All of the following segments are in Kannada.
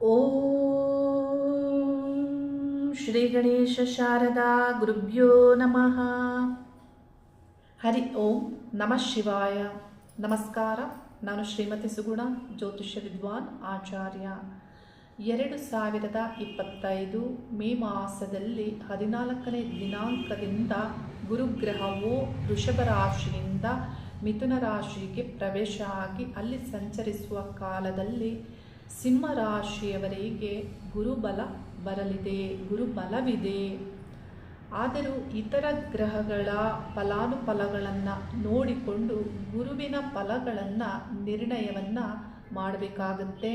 ಓಂ ಶ್ರೀ ಗಣೇಶ ಶಾರದಾ ಗುರುಭ್ಯೋ ನಮಃ. ಹರಿ ಓಂ ನಮಃ ಶಿವಾಯ. ನಮಸ್ಕಾರ, ನಾನು ಶ್ರೀಮತಿ ಸುಗುಣ, ಜ್ಯೋತಿಷ್ಯ ವಿದ್ವಾನ್ ಆಚಾರ್ಯ. ಎರಡು ಸಾವಿರದ ಇಪ್ಪತ್ತೈದು ಮೇ ಮಾಸದಲ್ಲಿ ಹದಿನಾಲ್ಕನೇ ದಿನಾಂಕದಿಂದ ಗುರುಗ್ರಹವು ವೃಷಭ ರಾಶಿಯಿಂದ ಮಿಥುನ ರಾಶಿಗೆ ಪ್ರವೇಶ ಆಗಿ ಅಲ್ಲಿ ಸಂಚರಿಸುವ ಕಾಲದಲ್ಲಿ ಸಿಂಹ ರಾಶಿಯವರಿಗೆ ಗುರುಬಲ ಬರಲಿದೆ, ಗುರುಬಲವಿದೆ. ಆದರೂ ಇತರ ಗ್ರಹಗಳ ಫಲಾನುಫಲಗಳನ್ನು ನೋಡಿಕೊಂಡು ಗುರುವಿನ ಫಲಗಳನ್ನು ನಿರ್ಣಯವನ್ನು ಮಾಡಬೇಕಾಗುತ್ತೆ.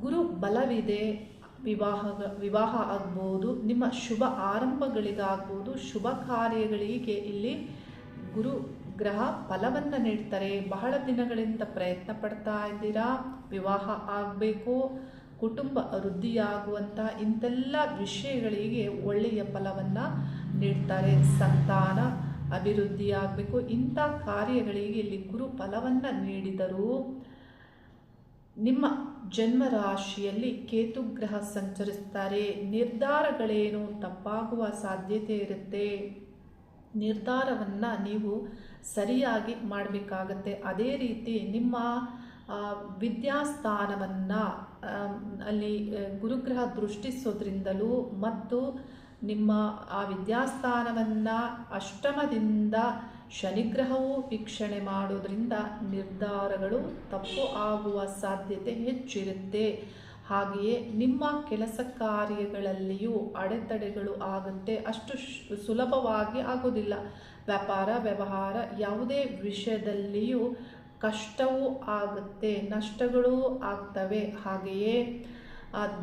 ಗುರು ಬಲವಿದೆ, ವಿವಾಹ ವಿವಾಹ ಆಗ್ಬೋದು, ನಿಮ್ಮ ಶುಭ ಆರಂಭಗಳಿಗಾಗ್ಬೋದು, ಶುಭ ಕಾರ್ಯಗಳಿಗೆ ಇಲ್ಲಿ ಗುರು ಗ್ರಹ ಫಲವನ್ನು ನೀಡ್ತಾರೆ. ಬಹಳ ದಿನಗಳಿಂದ ಪ್ರಯತ್ನ ಪಡ್ತಾ ಇದ್ದೀರಾ? ವಿವಾಹ ಆಗಬೇಕು. ಕುಟುಂಬ ವೃದ್ಧಿಯಾಗುವಂಥ ಇಂಥೆಲ್ಲ ವಿಷಯಗಳಿಗೆ ಒಳ್ಳೆಯ ಫಲವನ್ನು ನೀಡ್ತಾರೆ. ಸಂತಾನ, ಅಭಿವೃದ್ಧಿ ಆಗಬೇಕು. ಇಂಥ ಕಾರ್ಯಗಳಿಗೆ ಇಲ್ಲಿ ಗುರು ಫಲವನ್ನು ನೀಡಿದರೂ ನಿಮ್ಮ ಜನ್ಮ ರಾಶಿಯಲ್ಲಿ ಕೇತು ಗ್ರಹ ಸಂಚರಿಸ್ತಾರೆ. ನಿರ್ಧಾರಗಳೇನು ತಪ್ಪಾಗುವ ಸಾಧ್ಯತೆ ಇರುತ್ತೆ. ನಿರ್ಧಾರವನ್ನು ನೀವು ಸರಿಯಾಗಿ ಮಾಡಬೇಕಾಗತ್ತೆ. ಅದೇ ರೀತಿ ನಿಮ್ಮ ವಿದ್ಯಾಸ್ಥಾನವನ್ನು ಅಲ್ಲಿ ಗುರುಗ್ರಹ ದೃಷ್ಟಿಸೋದ್ರಿಂದಲೂ ಮತ್ತು ನಿಮ್ಮ, ಆ ವಿದ್ಯಾಸ್ಥಾನವನ್ನು ಅಷ್ಟಮದಿಂದ ಶನಿಗ್ರಹವು ವೀಕ್ಷಣೆ ಮಾಡೋದ್ರಿಂದ ನಿರ್ಧಾರಗಳು ತಪ್ಪು ಆಗುವ ಸಾಧ್ಯತೆ ಹೆಚ್ಚಿರುತ್ತೆ. ಹಾಗೆಯೇ ನಿಮ್ಮ ಕೆಲಸ ಕಾರ್ಯಗಳಲ್ಲಿಯೂ ಅಡೆತಡೆಗಳು ಆಗುತ್ತೆ ಅಷ್ಟು ಸುಲಭವಾಗಿ ಆಗೋದಿಲ್ಲ ವ್ಯಾಪಾರ, ವ್ಯವಹಾರ ಯಾವುದೇ ವಿಷಯದಲ್ಲಿಯೂ ಕಷ್ಟವೂ ಆಗುತ್ತೆ, ನಷ್ಟಗಳು ಆಗ್ತವೆ. ಹಾಗೆಯೇ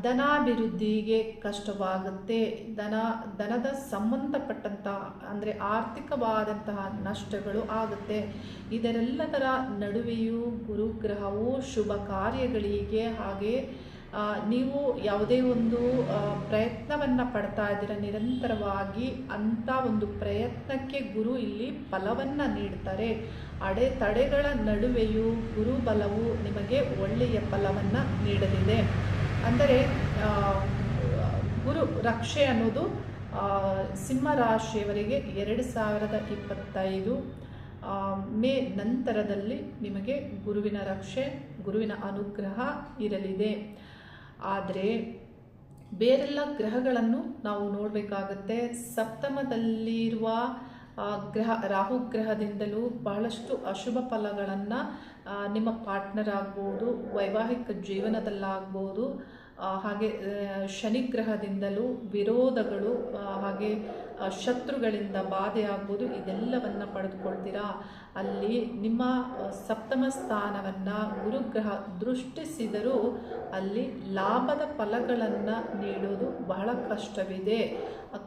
ಧನಾಭಿವೃದ್ಧಿಗೆ ಕಷ್ಟವಾಗುತ್ತೆ. ಧನ, ಧನದ ಸಂಬಂಧಪಟ್ಟಂತಹ ಅಂದರೆ ಆರ್ಥಿಕವಾದಂತಹ ನಷ್ಟಗಳು ಆಗುತ್ತೆ. ಇದರೆಲ್ಲದರ ನಡುವೆಯೂ ಗುರುಗ್ರಹವು ಶುಭ ಕಾರ್ಯಗಳಿಗೆ ಹಾಗೆ ನೀವು ಯಾವುದೇ ಒಂದು ಪ್ರಯತ್ನವನ್ನು ಪಡ್ತಾ ಇದ್ದೀರ ನಿರಂತರವಾಗಿ ಅಂಥ ಒಂದು ಪ್ರಯತ್ನಕ್ಕೆ ಗುರು ಇಲ್ಲಿ ಫಲವನ್ನು ನೀಡ್ತಾರೆ. ಅಡೆತಡೆಗಳ ನಡುವೆಯೂ ಗುರು ಬಲವು ನಿಮಗೆ ಒಳ್ಳೆಯ ಫಲವನ್ನು ನೀಡಲಿದೆ. ಅಂದರೆ ಗುರು ರಕ್ಷೆ ಅನ್ನೋದು ಸಿಂಹರಾಶಿಯವರಿಗೆ ಎರಡು ಸಾವಿರದ ಇಪ್ಪತ್ತೈದು ಮೇ ನಂತರದಲ್ಲಿ ನಿಮಗೆ ಗುರುವಿನ ರಕ್ಷೆ, ಗುರುವಿನ ಅನುಗ್ರಹ ಇರಲಿದೆ. ಆದರೆ ಬೇರೆಲ್ಲ ಗ್ರಹಗಳನ್ನು ನಾವು ನೋಡಬೇಕಾಗತ್ತೆ. ಸಪ್ತಮದಲ್ಲಿರುವ ಗ್ರಹ, ರಾಹು ಗ್ರಹದಿಂದಲೂ ಬಹಳಷ್ಟು ಅಶುಭ ಫಲಗಳನ್ನು ನಿಮ್ಮ ಪಾರ್ಟ್ನರ್ ಆಗ್ಬೋದು, ವೈವಾಹಿಕ ಜೀವನದಲ್ಲಾಗ್ಬೋದು. ಹಾಗೆ ಶನಿಗ್ರಹದಿಂದಲೂ ವಿರೋಧಗಳು ಹಾಗೆ ಶತ್ರುಗಳಿಂದ ಬಾಧೆ ಆಗ್ಬೋದು, ಇದೆಲ್ಲವನ್ನು ಪಡೆದುಕೊಳ್ತೀರಾ? ಅಲ್ಲಿ ನಿಮ್ಮ ಸಪ್ತಮ ಸ್ಥಾನವನ್ನು ಗುರುಗ್ರಹ ದೃಷ್ಟಿಸಿದರೂ ಅಲ್ಲಿ ಲಾಭದ ಫಲಗಳನ್ನು ನೀಡೋದು ಬಹಳ ಕಷ್ಟವಿದೆ.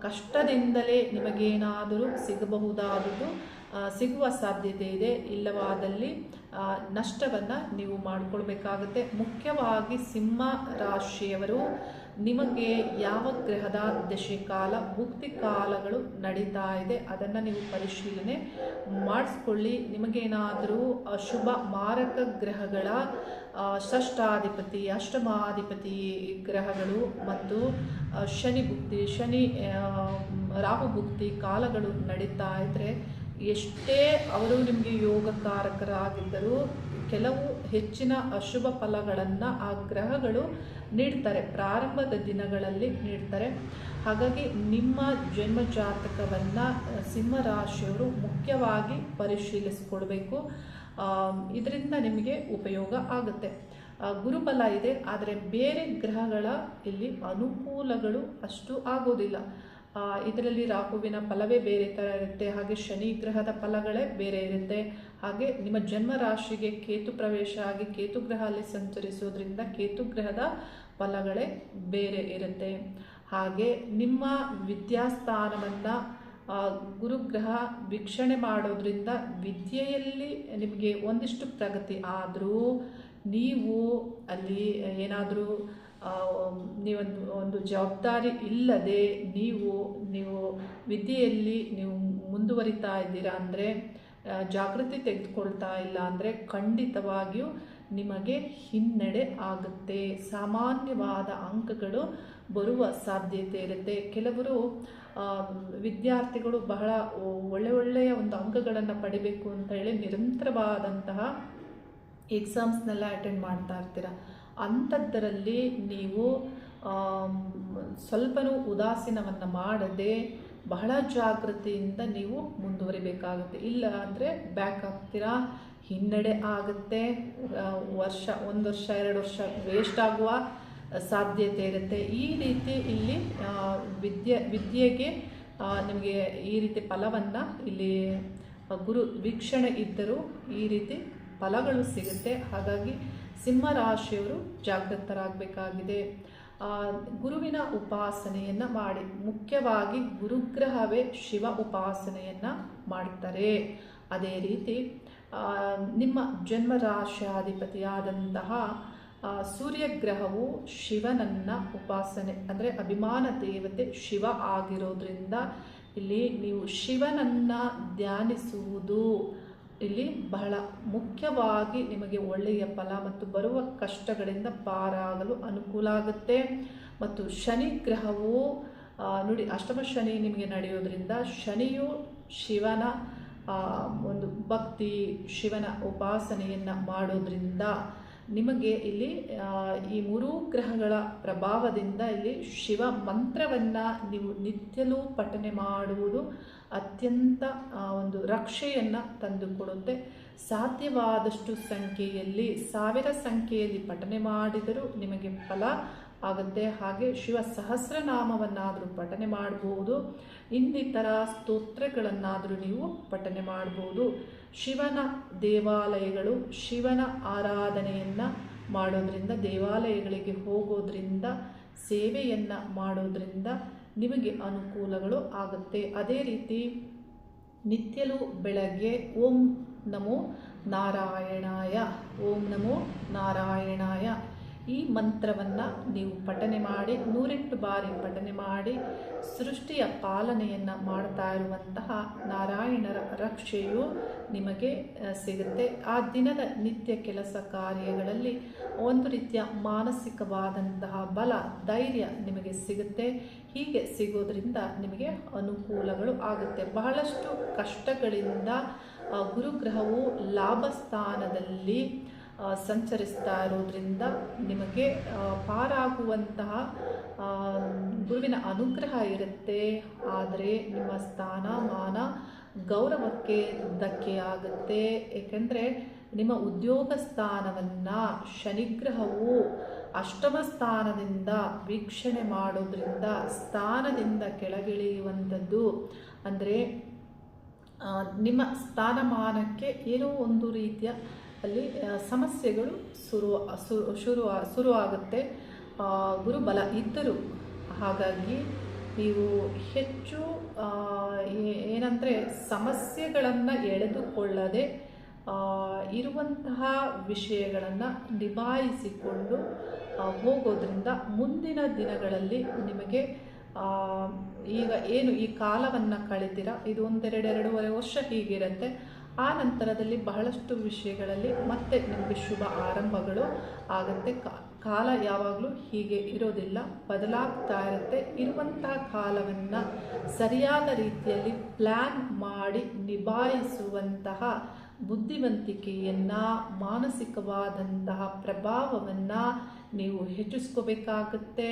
ಕಷ್ಟದಿಂದಲೇ ನಿಮಗೇನಾದರೂ ಸಿಗಬಹುದಾದುದು ಸಿಗುವ ಸಾಧ್ಯತೆ ಇದೆ ಇಲ್ಲವಾದಲ್ಲಿ ನಷ್ಟವನ್ನು ನೀವು ಮಾಡಿಕೊಳ್ಬೇಕಾಗುತ್ತೆ. ಮುಖ್ಯವಾಗಿ ಸಿಂಹ ರಾಶಿಯವರು, ನಿಮಗೆ ಯಾವ ಗ್ರಹದ ದಶೆ ಕಾಲ ಭುಕ್ತಿ ಕಾಲಗಳು ನಡೀತಾ ಇದೆ, ಅದನ್ನು ನೀವು ಪರಿಶೀಲನೆ ಮಾಡಿಸ್ಕೊಳ್ಳಿ. ನಿಮಗೇನಾದರೂ ಶುಭ ಮಾರಕ ಗ್ರಹಗಳ ಷಷ್ಠಾಧಿಪತಿ, ಅಷ್ಟಮಾಧಿಪತಿ ಗ್ರಹಗಳು ಮತ್ತು ಶನಿ ಭುಕ್ತಿ, ಶನಿ ರಾಹು ಭುಕ್ತಿ ಕಾಲಗಳು ನಡೀತಾ ಇದ್ದರೆ ಎಷ್ಟೇ ಅವರು ನಿಮಗೆ ಯೋಗಕಾರಕರಾಗಿದ್ದರೂ ಕೆಲವು ಹೆಚ್ಚಿನ ಅಶುಭ ಫಲಗಳನ್ನು ಆ ಗ್ರಹಗಳು ನೀಡ್ತಾರೆ. ಪ್ರಾರಂಭದ ದಿನಗಳಲ್ಲಿ ನೀಡ್ತಾರೆ. ಹಾಗಾಗಿ ನಿಮ್ಮ ಜನ್ಮ ಜಾತಕವನ್ನು ಸಿಂಹರಾಶಿಯವರು ಮುಖ್ಯವಾಗಿ ಪರಿಶೀಲಿಸಿಕೊಡ್ಬೇಕು. ಇದರಿಂದ ನಿಮಗೆ ಉಪಯೋಗ ಆಗುತ್ತೆ. ಗುರುಬಲ ಇದೆ, ಆದರೆ ಬೇರೆ ಗ್ರಹಗಳ ಇಲ್ಲಿ ಅನುಕೂಲಗಳು ಅಷ್ಟು ಆಗೋದಿಲ್ಲ. ಇದರಲ್ಲಿ ರಾಹುವಿನ ಫಲವೇ ಬೇರೆ ಥರ ಇರುತ್ತೆ, ಹಾಗೆ ಶನಿ ಗ್ರಹದ ಫಲಗಳೇ ಬೇರೆ ಇರುತ್ತೆ. ಹಾಗೆ ನಿಮ್ಮ ಜನ್ಮ ರಾಶಿಗೆ ಕೇತು ಪ್ರವೇಶ ಆಗಿ ಕೇತು ಗ್ರಹ ಅಲ್ಲಿ ಸಂಚರಿಸೋದ್ರಿಂದ ಕೇತು ಗ್ರಹದ ಫಲಗಳೇ ಬೇರೆ ಇರುತ್ತೆ. ಹಾಗೆ ನಿಮ್ಮ ವಿದ್ಯಾಸ್ಥಾನವನ್ನು ಗುರುಗ್ರಹ ವೀಕ್ಷಣೆ ಮಾಡೋದ್ರಿಂದ ವಿದ್ಯೆಯಲ್ಲಿ ನಿಮಗೆ ಒಂದಿಷ್ಟು ಪ್ರಗತಿ ಆದರೂ, ನೀವು ಅಲ್ಲಿ ಏನಾದರೂ ನೀವೊಂದು, ಒಂದು ಜವಾಬ್ದಾರಿ ಇಲ್ಲದೆ ನೀವು ನೀವು ವಿದ್ಯೆಯಲ್ಲಿ ನೀವು ಮುಂದುವರಿತಾ ಇದ್ದೀರಾ ಅಂದರೆ ಜಾಗೃತಿ ತೆಗೆದುಕೊಳ್ತಾ ಇಲ್ಲ ಅಂದರೆ ಖಂಡಿತವಾಗಿಯೂ ನಿಮಗೆ ಹಿನ್ನಡೆ ಆಗುತ್ತೆ. ಸಾಮಾನ್ಯವಾದ ಅಂಕಗಳು ಬರುವ ಸಾಧ್ಯತೆ ಇರುತ್ತೆ. ಕೆಲವರು ವಿದ್ಯಾರ್ಥಿಗಳು ಬಹಳ ಒಳ್ಳೆ ಒಳ್ಳೆಯ ಒಂದು ಅಂಕಗಳನ್ನು ಪಡಿಬೇಕು ಅಂತ ಹೇಳಿ ನಿರಂತರವಾದಂತಹ ಎಕ್ಸಾಮ್ಸ್ನೆಲ್ಲ ಅಟೆಂಡ್ ಮಾಡ್ತಾ ಇರ್ತೀರ. ಅಂಥದ್ದರಲ್ಲಿ ನೀವು ಸ್ವಲ್ಪನೂ ಉದಾಸೀನವನ್ನು ಮಾಡದೆ ಬಹಳ ಜಾಗೃತಿಯಿಂದ ನೀವು ಮುಂದುವರಿಬೇಕಾಗುತ್ತೆ. ಇಲ್ಲ ಅಂದರೆ ಬ್ಯಾಕ್ ಆಗ್ತೀರಾ, ಹಿನ್ನಡೆ ಆಗುತ್ತೆ ವರ್ಷ, ಒಂದು ವರ್ಷ, ಎರಡು ವರ್ಷ ವೇಸ್ಟ್ ಆಗುವ ಸಾಧ್ಯತೆ ಇರುತ್ತೆ. ಈ ರೀತಿ ಇಲ್ಲಿ ವಿದ್ಯೆ, ವಿದ್ಯೆಗೆ ನಿಮಗೆ ಈ ರೀತಿ ಫಲವನ್ನು ಇಲ್ಲಿ ಗುರು ವೀಕ್ಷಣೆ ಇದ್ದರೂ ಈ ರೀತಿ ಫಲಗಳು ಸಿಗುತ್ತೆ. ಹಾಗಾಗಿ ಸಿಂಹ ರಾಶಿಯವರು ಜಾಗೃತರಾಗಬೇಕಾಗಿದೆ ಗುರುವಿನ ಉಪಾಸನೆಯನ್ನು ಮಾಡಿ. ಮುಖ್ಯವಾಗಿ ಗುರುಗ್ರಹವೇ ಶಿವ ಉಪಾಸನೆಯನ್ನು ಮಾಡ್ತಾರೆ. ಅದೇ ರೀತಿ ನಿಮ್ಮ ಜನ್ಮ ರಾಶಾಧಿಪತಿಯಾದಂತಹ ಸೂರ್ಯಗ್ರಹವು ಶಿವನನ್ನ ಉಪಾಸನೆ, ಅಂದರೆ ಅಭಿಮಾನ ದೇವತೆ ಶಿವ ಆಗಿರೋದ್ರಿಂದ ಇಲ್ಲಿ ನೀವು ಶಿವನನ್ನ ಧ್ಯಾನಿಸುವುದು. ಇಲ್ಲಿ ಬಹಳ ಮುಖ್ಯವಾಗಿ ನಿಮಗೆ ಒಳ್ಳೆಯ ಫಲ ಮತ್ತು ಬರುವ ಕಷ್ಟಗಳಿಂದ ಪಾರಾಗಲು ಅನುಕೂಲ ಆಗುತ್ತೆ. ಮತ್ತು ಶನಿ ಗ್ರಹವು ನೋಡಿ, ಅಷ್ಟಮ ಶನಿ ನಿಮಗೆ ನಡೆಯೋದ್ರಿಂದ ಶನಿಯು ಶಿವನ ಒಂದು ಭಕ್ತಿ, ಶಿವನ ಉಪಾಸನೆಯನ್ನು ಮಾಡೋದ್ರಿಂದ ನಿಮಗೆ ಇಲ್ಲಿ ಈ ಮೂರೂ ಗ್ರಹಗಳ ಪ್ರಭಾವದಿಂದ ಇಲ್ಲಿ ಶಿವ ಮಂತ್ರವನ್ನು ನೀವು ನಿತ್ಯಲೂ ಪಠನೆ ಮಾಡುವುದು ಅತ್ಯಂತ ಒಂದು ರಕ್ಷೆಯನ್ನು ತಂದುಕೊಡುತ್ತೆ. ಸಾಧ್ಯವಾದಷ್ಟು ಸಂಖ್ಯೆಯಲ್ಲಿ, ಸಾವಿರ ಸಂಖ್ಯೆಯಲ್ಲಿ ಪಠನೆ ಮಾಡಿದರೂ ನಿಮಗೆ ಫಲ ಆಗುತ್ತೆ. ಹಾಗೆ ಶಿವ ಸಹಸ್ರನಾಮವನ್ನಾದರೂ ಪಠನೆ ಮಾಡಬಹುದು ಇನ್ನಿತರ ಸ್ತೋತ್ರಗಳನ್ನಾದರೂ ನೀವು ಪಠನೆ ಮಾಡಬಹುದು ಶಿವನ ದೇವಾಲಯಗಳು, ಶಿವನ ಆರಾಧನೆಯನ್ನು ಮಾಡೋದ್ರಿಂದ, ದೇವಾಲಯಗಳಿಗೆ ಹೋಗೋದ್ರಿಂದ, ಸೇವೆಯನ್ನು ಮಾಡೋದ್ರಿಂದ ನಿಮಗೆ ಅನುಕೂಲಗಳು ಆಗುತ್ತೆ. ಅದೇ ರೀತಿ ನಿತ್ಯಲೂ ಬೆಳಗ್ಗೆ ಓಂ ನಮೋ ನಾರಾಯಣಾಯ, ಓಂ ನಮೋ ನಾರಾಯಣಾಯ. ಈ ಮಂತ್ರವನ್ನು ನೀವು ಪಠನೆ ಮಾಡಿ, ನೂರೆಂಟು ಬಾರಿ ಪಠನೆ ಮಾಡಿ, ಸೃಷ್ಟಿಯ ಪಾಲನೆಯನ್ನು ಮಾಡ್ತಾ ಇರುವಂತಹ ನಾರಾಯಣರ ರಕ್ಷೆಯು ನಿಮಗೆ ಸಿಗುತ್ತೆ. ಆ ದಿನದ ನಿತ್ಯ ಕೆಲಸ ಕಾರ್ಯಗಳಲ್ಲಿ ಒಂದು ರೀತಿಯ ಮಾನಸಿಕವಾದಂತಹ ಬಲ, ಧೈರ್ಯ ನಿಮಗೆ ಸಿಗುತ್ತೆ. ಹೀಗೆ ಸಿಗೋದ್ರಿಂದ ನಿಮಗೆ ಅನುಕೂಲಗಳು ಆಗುತ್ತೆ. ಬಹಳಷ್ಟು ಕಷ್ಟಗಳಿಂದ ಗುರುಗ್ರಹವು ಲಾಭ ಸ್ಥಾನದಲ್ಲಿ ಸಂಚರಿಸ್ತಾ ಇರೋದ್ರಿಂದ ನಿಮಗೆ ಪಾರಾಗುವಂತಹ ಗುರುವಿನ ಅನುಗ್ರಹ ಇರುತ್ತೆ. ಆದರೆ ನಿಮ್ಮ ಸ್ಥಾನಮಾನ ಗೌರವಕ್ಕೆ ಧಕ್ಕೆಯಾಗುತ್ತೆ. ಏಕೆಂದರೆ ನಿಮ್ಮ ಉದ್ಯೋಗ ಸ್ಥಾನವನ್ನು ಶನಿಗ್ರಹವು ಅಷ್ಟಮ ಸ್ಥಾನದಿಂದ ವೀಕ್ಷಣೆ ಮಾಡೋದ್ರಿಂದ ಸ್ಥಾನದಿಂದ ಕೆಳಗಿಳಿಯುವಂಥದ್ದು. ಅಂದರೆ ನಿಮ್ಮ ಸ್ಥಾನಮಾನಕ್ಕೆ ಏನೋ ಒಂದು ರೀತಿಯ ಅಲ್ಲಿ ಸಮಸ್ಯೆಗಳು ಶುರು ಶುರು ಶುರು ಆಗುತ್ತೆ ಗುರುಬಲ ಇದ್ದರು ಹಾಗಾಗಿ ನೀವು ಹೆಚ್ಚು ಏನಂದರೆ ಸಮಸ್ಯೆಗಳನ್ನು ಎಳೆದುಕೊಳ್ಳದೆ ಇರುವಂತಹ ವಿಷಯಗಳನ್ನು ನಿಭಾಯಿಸಿಕೊಂಡು ಹೋಗೋದ್ರಿಂದ ಮುಂದಿನ ದಿನಗಳಲ್ಲಿ ನಿಮಗೆ ಈಗ ಏನು ಈ ಕಾಲವನ್ನು ಕಳಿತೀರ ಇದು ಒಂದೆರಡು, ಎರಡೂವರೆ ವರ್ಷ ಹೀಗಿರುತ್ತೆ, ಆ ನಂತರದಲ್ಲಿ ಬಹಳಷ್ಟು ವಿಷಯಗಳಲ್ಲಿ ಮತ್ತೆ ನಿಮಗೆ ಶುಭ ಆರಂಭಗಳು ಆಗುತ್ತೆ. ಕಾಲ ಯಾವಾಗಲೂ ಹೀಗೆ ಇರೋದಿಲ್ಲ, ಬದಲಾಗ್ತಾ ಇರುತ್ತೆ. ಇರುವಂತಹ ಕಾಲವನ್ನು ಸರಿಯಾದ ರೀತಿಯಲ್ಲಿ ಪ್ಲ್ಯಾನ್ ಮಾಡಿ ನಿಭಾಯಿಸುವಂತಹ ಬುದ್ಧಿವಂತಿಕೆಯನ್ನು, ಮಾನಸಿಕವಾದಂತಹ ಪ್ರಭಾವವನ್ನು ನೀವು ಹೆಚ್ಚಿಸ್ಕೋಬೇಕಾಗತ್ತೆ.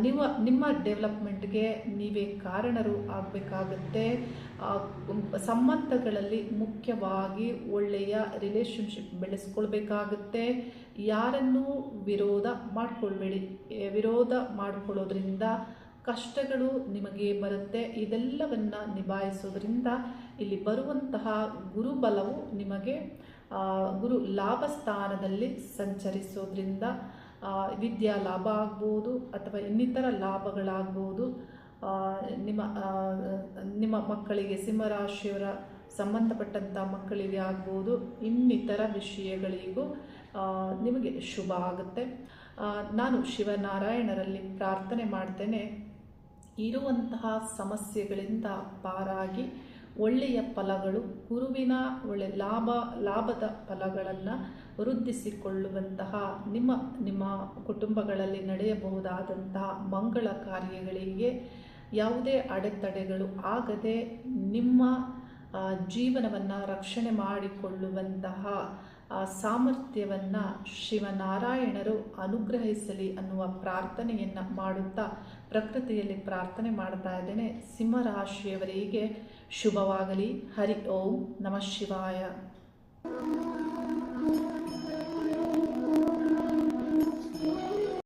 ನಿಮ್ಮ ನಿಮ್ಮ ಡೆವಲಪ್ಮೆಂಟ್ಗೆ ನೀವೇ ಕಾರಣರು ಆಗಬೇಕಾಗತ್ತೆ. ಸಂಬಂಧಗಳಲ್ಲಿ ಮುಖ್ಯವಾಗಿ ಒಳ್ಳೆಯ ರಿಲೇಷನ್ಶಿಪ್ ಬೆಳೆಸ್ಕೊಳ್ಬೇಕಾಗತ್ತೆ. ಯಾರನ್ನೂ ವಿರೋಧ ಮಾಡಿಕೊಳ್ಬೇಡಿ, ವಿರೋಧ ಮಾಡ್ಕೊಳ್ಳೋದ್ರಿಂದ ಕಷ್ಟಗಳು ನಿಮಗೆ ಬರುತ್ತೆ. ಇದೆಲ್ಲವನ್ನು ನಿಭಾಯಿಸೋದ್ರಿಂದ ಇಲ್ಲಿ ಬರುವಂತಹ ಗುರುಬಲವು ನಿಮಗೆ ಗುರು ಲಾಭ ಸ್ಥಾನದಲ್ಲಿ ಸಂಚರಿಸೋದ್ರಿಂದ ವಿದ್ಯಾ ಲಾಭ ಆಗ್ಬೋದು ಅಥವಾ ಇನ್ನಿತರ ಲಾಭಗಳಾಗ್ಬೋದು. ನಿಮ್ಮ ನಿಮ್ಮ ಮಕ್ಕಳಿಗೆ ಸಿಂಹರಾಶಿಯವರ ಸಂಬಂಧಪಟ್ಟಂಥ ಮಕ್ಕಳಿಗೆ ಆಗ್ಬೋದು. ಇನ್ನಿತರ ವಿಷಯಗಳಿಗೂ ನಿಮಗೆ ಶುಭ ಆಗುತ್ತೆ. ನಾನು ಶಿವನಾರಾಯಣರಲ್ಲಿ ಪ್ರಾರ್ಥನೆ ಮಾಡ್ತೇನೆ. ಇರುವಂತಹ ಸಮಸ್ಯೆಗಳಿಂದ ಪಾರಾಗಿ ಒಳ್ಳೆಯ ಫಲಗಳು, ಗುರುವಿನ ಒಳ್ಳೆ ಲಾಭ, ಲಾಭದ ಫಲಗಳನ್ನು ವೃದ್ಧಿಸಿಕೊಳ್ಳುವಂತಹ ನಿಮ್ಮ ನಿಮ್ಮ ಕುಟುಂಬಗಳಲ್ಲಿ ನಡೆಯಬಹುದಾದಂತಹ ಮಂಗಳ ಕಾರ್ಯಗಳಿಗೆ ಯಾವುದೇ ಅಡೆತಡೆಗಳು ಆಗದೆ ನಿಮ್ಮ ಜೀವನವನ್ನು ರಕ್ಷಣೆ ಮಾಡಿಕೊಳ್ಳುವಂತಹ ಸಾಮರ್ಥ್ಯವನ್ನು ಶಿವನಾರಾಯಣರು ಅನುಗ್ರಹಿಸಲಿ ಅನ್ನುವ ಪ್ರಾರ್ಥನೆಯನ್ನು ಮಾಡುತ್ತಾ ಪ್ರಕೃತಿಯಲ್ಲಿ ಪ್ರಾರ್ಥನೆ ಮಾಡ್ತಾ ಇದ್ದೇನೆ. ಸಿಂಹರಾಶಿಯವರಿಗೆ ಶುಭವಾಗಲಿ. ಹರಿ ಓಂ ನಮಃ ಶಿವಾಯ.